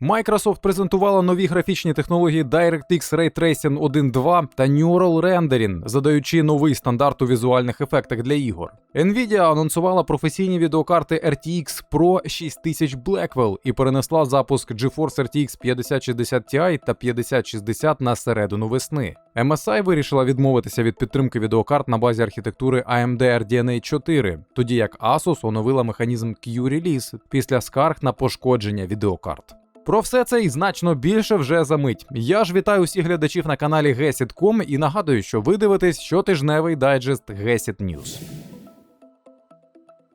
Microsoft презентувала нові графічні технології DirectX Ray Tracing 1.2 та Neural Rendering, задаючи новий стандарт у візуальних ефектах для ігор. Nvidia анонсувала професійні відеокарти RTX Pro 6000 Blackwell і перенесла запуск GeForce RTX 5060 Ti та 5060 на середину весни. MSI вирішила відмовитися від підтримки відеокарт на базі архітектури AMD RDNA 4, тоді як Asus оновила механізм Q-Release після скарг на пошкодження відеокарт. Про все це і значно більше вже за мить. Я ж вітаю усіх глядачів на каналі Гесідком і нагадую, що ви дивитесь щотижневий дайджест Гесід News.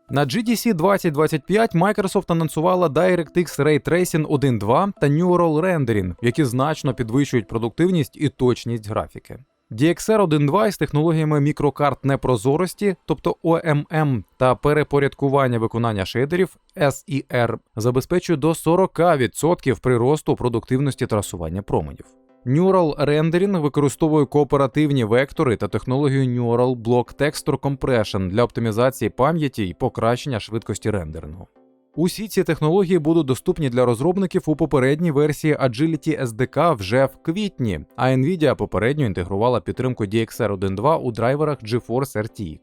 На GDC 2025 Microsoft анонсувала DirectX Ray Tracing 1.2 та Neural Rendering, які значно підвищують продуктивність і точність графіки. DXR 1.2 із технологіями мікрокарт непрозорості, тобто OMM, та перепорядкування виконання шейдерів SER забезпечує до 40% приросту продуктивності трасування променів. Neural Rendering використовує кооперативні вектори та технологію Neural Block Texture Compression для оптимізації пам'яті і покращення швидкості рендерингу. Усі ці технології будуть доступні для розробників у попередній версії Agility SDK вже в квітні, а Nvidia попередньо інтегрувала підтримку DXR 1.2 у драйверах GeForce RTX.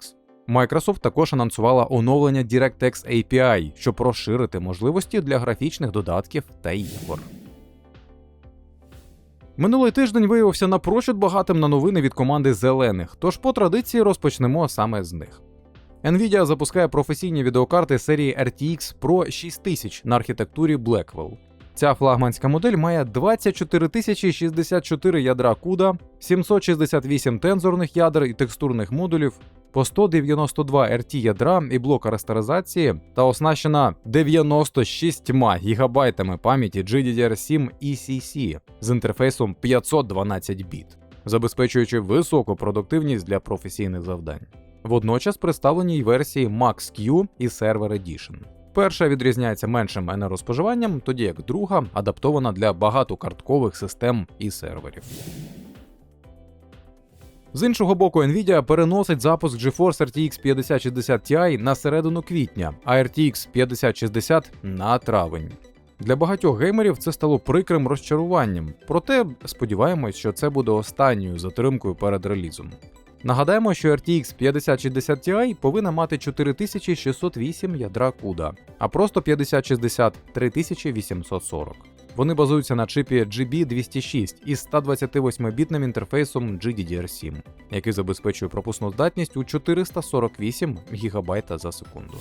Microsoft також анонсувала оновлення DirectX API, щоб розширити можливості для графічних додатків та ігор. Минулий тиждень виявився напрочуд багатим на новини від команди зелених, тож по традиції розпочнемо саме з них. Nvidia запускає професійні відеокарти серії RTX Pro 6000 на архітектурі Blackwell. Ця флагманська модель має 24064 ядра CUDA, 768 тензорних ядер і текстурних модулів, по 192 RT ядра і блока растеризації та оснащена 96 ГБ пам'яті GDDR7 ECC з інтерфейсом 512 біт, забезпечуючи високу продуктивність для професійних завдань. Водночас представлені й версії Max-Q і Server Edition. Перша відрізняється меншим енергоспоживанням, тоді як друга адаптована для багатокарткових систем і серверів. З іншого боку, Nvidia переносить запуск GeForce RTX 5060 Ti на середину квітня, а RTX 5060 на травень. Для багатьох геймерів це стало прикрим розчаруванням, проте сподіваємось, що це буде останньою затримкою перед релізом. Нагадаємо, що RTX 5060 Ti повинна мати 4608 ядра CUDA, а просто 5060 3840. Вони базуються на чипі GB206 із 128-бітним інтерфейсом GDDR7, який забезпечує пропускну здатність у 448 ГБ за секунду.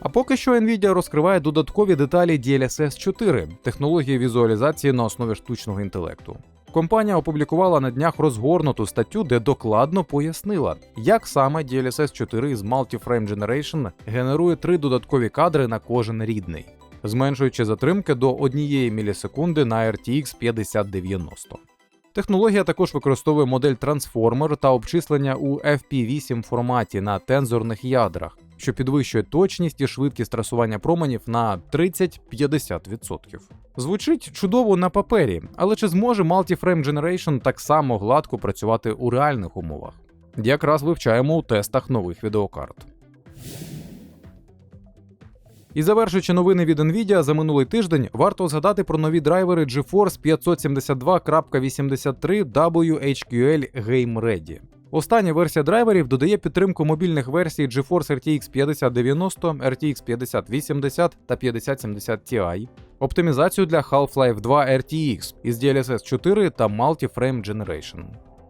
А поки що Nvidia розкриває додаткові деталі DLSS 4 технології візуалізації на основі штучного інтелекту. Компанія опублікувала на днях розгорнуту статтю, де докладно пояснила, як саме DLSS 4 з Multi-Frame Generation генерує три додаткові кадри на кожен рідний, зменшуючи затримки до 1 мілісекунди на RTX 5090. Технологія також використовує модель Transformer та обчислення у FP8 форматі на тензорних ядрах, що підвищує точність і швидкість трасування променів на 30-50%. Звучить чудово на папері, але чи зможе Multi-Frame Generation так само гладко працювати у реальних умовах? Якраз вивчаємо у тестах нових відеокарт. І завершуючи новини від Nvidia за минулий тиждень, варто згадати про нові драйвери GeForce 572.83 WHQL Game Ready. Остання версія драйверів додає підтримку мобільних версій GeForce RTX 5090, RTX 5080 та 5070 Ti, оптимізацію для Half-Life 2 RTX із DLSS 4 та Multi-Frame Generation.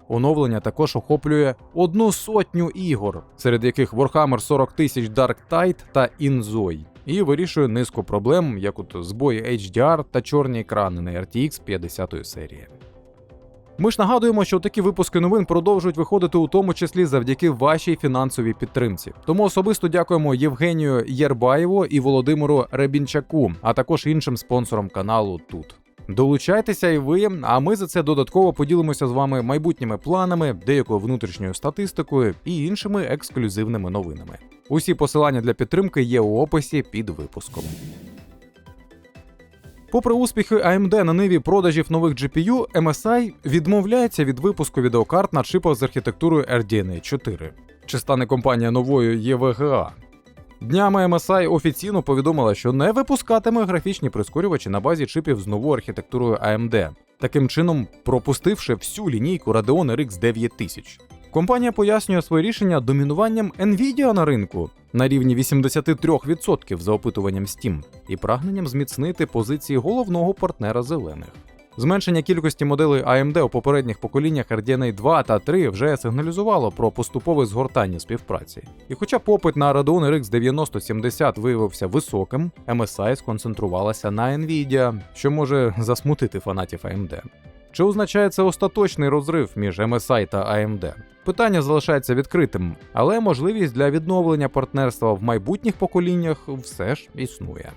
Оновлення також охоплює одну сотню ігор, серед яких Warhammer 40 тисяч Dark Tide та Inzoi, і вирішує низку проблем, як от збої HDR та чорні екрани на RTX 50 серії. Ми ж нагадуємо, що такі випуски новин продовжують виходити у тому числі завдяки вашій фінансовій підтримці. Тому особисто дякуємо Євгенію Єрбаєву і Володимиру Ребінчаку, а також іншим спонсорам каналу тут. Долучайтеся і ви, а ми за це додатково поділимося з вами майбутніми планами, деякою внутрішньою статистикою і іншими ексклюзивними новинами. Усі посилання для підтримки є у описі під випуском. Попри успіхи AMD на ниві продажів нових GPU, MSI відмовляється від випуску відеокарт на чипах з архітектурою RDNA 4. Чи стане компанія новою EVGA? Днями MSI офіційно повідомила, що не випускатиме графічні прискорювачі на базі чипів з новою архітектурою AMD, таким чином пропустивши всю лінійку Radeon RX 9000. Компанія пояснює своє рішення домінуванням Nvidia на ринку на рівні 83% за опитуванням Steam і прагненням зміцнити позиції головного партнера зелених. Зменшення кількості моделей AMD у попередніх поколіннях RDNA 2 та 3 вже сигналізувало про поступове згортання співпраці. І хоча попит на Radeon RX 9070 виявився високим, MSI сконцентрувалася на Nvidia, що може засмутити фанатів AMD. Чи означає це остаточний розрив між MSI та AMD? Питання залишається відкритим, але можливість для відновлення партнерства в майбутніх поколіннях все ж існує.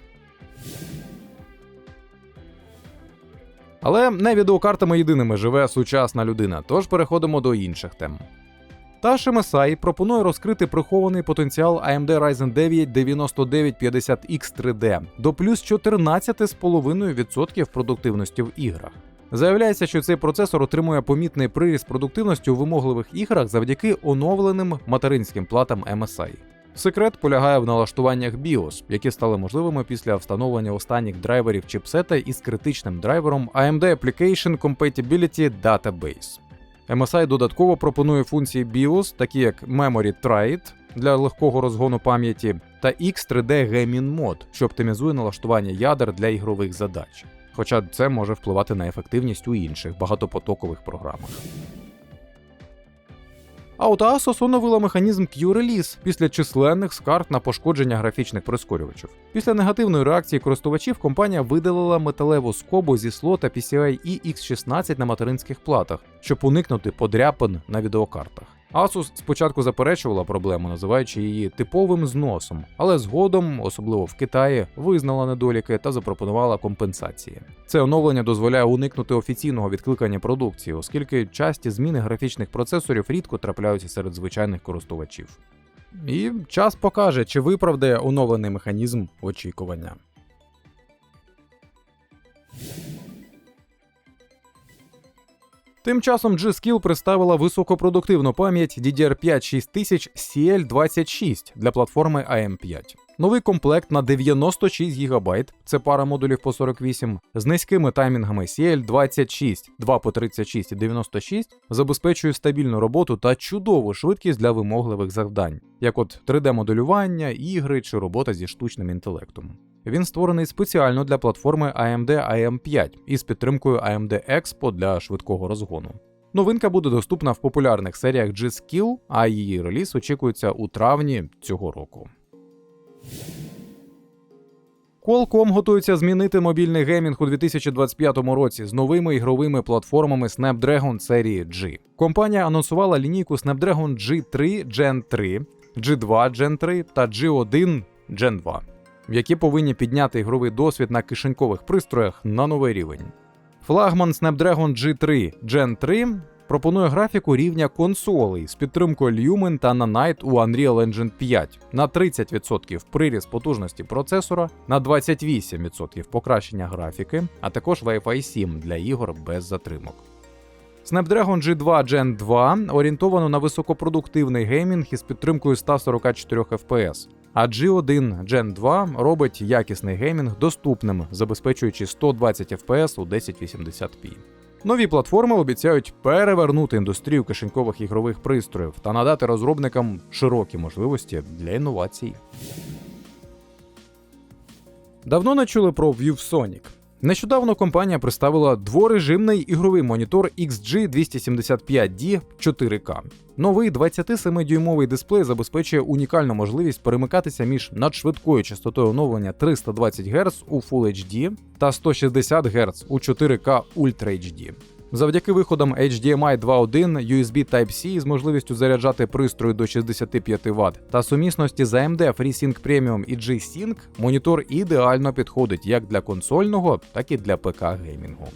Але не відеокартами єдиними живе сучасна людина, тож переходимо до інших тем. Та ж MSI пропонує розкрити прихований потенціал AMD Ryzen 9 9950X 3D до плюс 14,5% продуктивності в іграх. Заявляється, що цей процесор отримує помітний приріст продуктивності у вимогливих іграх завдяки оновленим материнським платам MSI. Секрет полягає в налаштуваннях BIOS, які стали можливими після встановлення останніх драйверів чипсета із критичним драйвером AMD Application Compatibility Database. MSI додатково пропонує функції BIOS, такі як Memory Trade для легкого розгону пам'яті та X3D Gaming Mode, що оптимізує налаштування ядер для ігрових задач. Хоча це може впливати на ефективність у інших багатопотокових програмах. А оновила механізм Q-Release після численних скарг на пошкодження графічних прискорювачів. Після негативної реакції користувачів компанія видалила металеву скобу зі слота PCIe X16 на материнських платах, щоб уникнути подряпин на відеокартах. Asus спочатку заперечувала проблему, називаючи її типовим зносом, але згодом, особливо в Китаї, визнала недоліки та запропонувала компенсації. Це оновлення дозволяє уникнути офіційного відкликання продукції, оскільки часті зміни графічних процесорів рідко трапляються серед звичайних користувачів. І час покаже, чи виправдає оновлений механізм очікування. Тим часом G-Skill представила високопродуктивну пам'ять DDR5 6000 CL26 для платформи AM5. Новий комплект на 96 ГБ, це пара модулів по 48, з низькими таймінгами CL26, 2 по 36 і 96 забезпечує стабільну роботу та чудову швидкість для вимогливих завдань, як от 3D-моделювання, ігри чи робота зі штучним інтелектом. Він створений спеціально для платформи AMD AM5 із підтримкою AMD Expo для швидкого розгону. Новинка буде доступна в популярних серіях G-Skill, а її реліз очікується у травні цього року. Qualcomm готується змінити мобільний геймінг у 2025 році з новими ігровими платформами Snapdragon серії G. Компанія анонсувала лінійку Snapdragon G3 Gen 3, G2 Gen 3 та G1 Gen 2 які повинні підняти ігровий досвід на кишенькових пристроях на новий рівень. Флагман Snapdragon G3 Gen 3 пропонує графіку рівня консолей з підтримкою Lumen та Nanite у Unreal Engine 5 на 30% приріст потужності процесора, на 28% покращення графіки, а також Wi-Fi 7 для ігор без затримок. Snapdragon G2 Gen 2 орієнтовано на високопродуктивний геймінг із підтримкою 144 FPS, а G1 Gen 2 робить якісний геймінг доступним, забезпечуючи 120 FPS у 1080p. Нові платформи обіцяють перевернути індустрію кишенькових ігрових пристроїв та надати розробникам широкі можливості для інновацій. Давно не чули про ViewSonic. Нещодавно компанія представила дворежимний ігровий монітор XG275D 4K. Новий 27-дюймовий дисплей забезпечує унікальну можливість перемикатися між надшвидкою частотою оновлення 320 Гц у Full HD та 160 Гц у 4K Ultra HD. Завдяки виходам HDMI 2.1, USB Type-C з можливістю заряджати пристрої до 65 Вт та сумісності з AMD FreeSync Premium і G-Sync, монітор ідеально підходить як для консольного, так і для ПК геймінгу.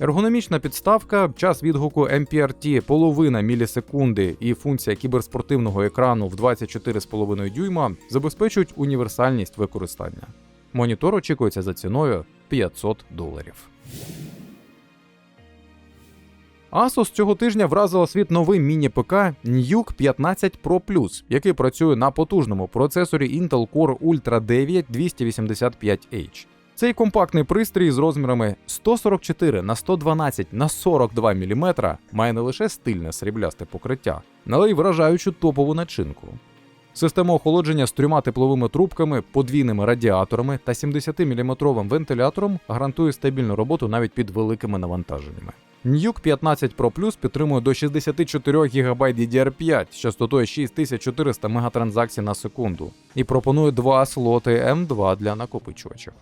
Ергономічна підставка, час відгуку MPRT половина мілісекунди і функція кіберспортивного екрану в 24,5 дюйма забезпечують універсальність використання. Монітор очікується за ціною 500 доларів. Asus цього тижня вразила світ новим міні-ПК Nuke 15 Pro Plus, який працює на потужному процесорі Intel Core Ultra 9 285H. Цей компактний пристрій з розмірами 144 на 112 на 42 мм має не лише стильне сріблясте покриття, але й вражаючу топову начинку. Система охолодження з трьома тепловими трубками, подвійними радіаторами та 70-мм вентилятором гарантує стабільну роботу навіть під великими навантаженнями. Nuke 15 Pro Plus підтримує до 64 ГБ DDR5 з частотою 6400 мегатранзакцій на секунду і пропонує два слоти M2 для накопичувачів.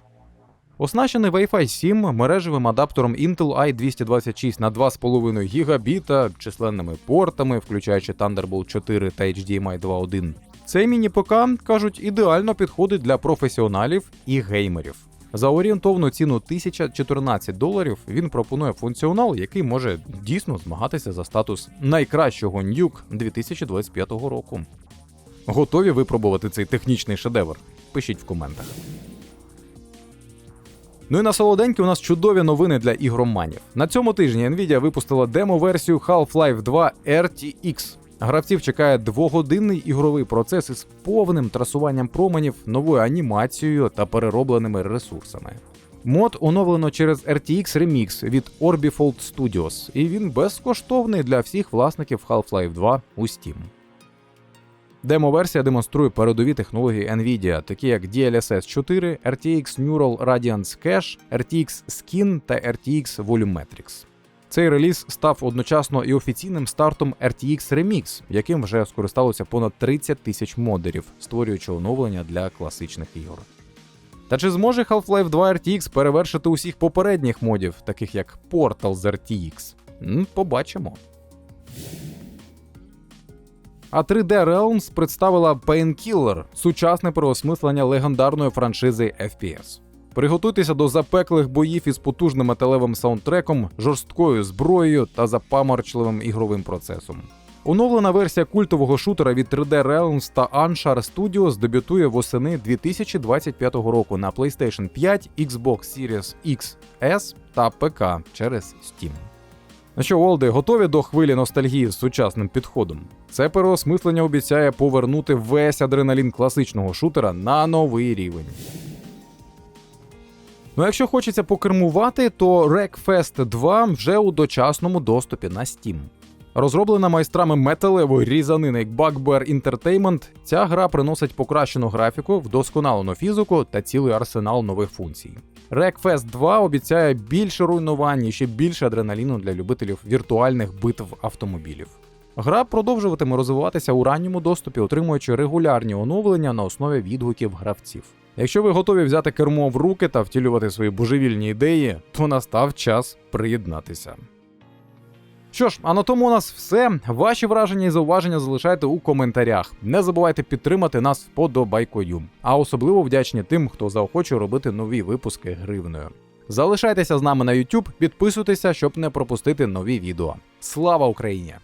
Оснащений Wi-Fi 7 мережевим адаптером Intel i226 на 2,5 ГБ, численними портами, включаючи Thunderbolt 4 та HDMI 2.1. Цей міні-ПК, кажуть, ідеально підходить для професіоналів і геймерів. За орієнтовну ціну 1014 доларів він пропонує функціонал, який може дійсно змагатися за статус найкращого Nuke 2025 року. Готові випробувати цей технічний шедевр? Пишіть в коментах. Ну і на солоденькі у нас чудові новини для ігроманів. На цьому тижні Nvidia випустила демо-версію Half-Life 2 RTX. Гравців чекає двогодинний ігровий процес із повним трасуванням променів, новою анімацією та переробленими ресурсами. Мод оновлено через RTX Remix від Orbifold Studios, і він безкоштовний для всіх власників Half-Life 2 у Steam. Демо-версія демонструє передові технології Nvidia, такі як DLSS 4, RTX Neural Radiance Cache, RTX Skin та RTX Volumetrics. Цей реліз став одночасно і офіційним стартом RTX Remix, яким вже скористалося понад 30 тисяч модерів, створюючи оновлення для класичних ігор. Та чи зможе Half-Life 2 RTX перевершити усіх попередніх модів, таких як Portal з RTX? Побачимо. А 3D Realms представила Painkiller – сучасне переосмислення легендарної франшизи FPS. Приготуйтеся до запеклих боїв із потужним металевим саундтреком, жорсткою зброєю та запаморчливим ігровим процесом. Оновлена версія культового шутера від 3D Realms та Anshar Studios дебютує восени 2025 року на PlayStation 5, Xbox Series X, S та ПК через Steam. Ну що, Волди, готові до хвилі ностальгії з сучасним підходом? Це переосмислення обіцяє повернути весь адреналін класичного шутера на новий рівень. Ну, якщо хочеться покермувати, то Wreckfest 2 вже у дочасному доступі на Steam. Розроблена майстрами металевої різанини Bugbear Entertainment, ця гра приносить покращену графіку, вдосконалену фізику та цілий арсенал нових функцій. Wreckfest 2 обіцяє більше руйнувань і ще більше адреналіну для любителів віртуальних битв автомобілів. Гра продовжуватиме розвиватися у ранньому доступі, отримуючи регулярні оновлення на основі відгуків гравців. Якщо ви готові взяти кермо в руки та втілювати свої божевільні ідеї, то настав час приєднатися. Що ж, а на тому у нас все. Ваші враження і зауваження залишайте у коментарях. Не забувайте підтримати нас вподобайкою. А особливо вдячні тим, хто заохочує робити нові випуски гривною. Залишайтеся з нами на YouTube, підписуйтеся, щоб не пропустити нові відео. Слава Україні!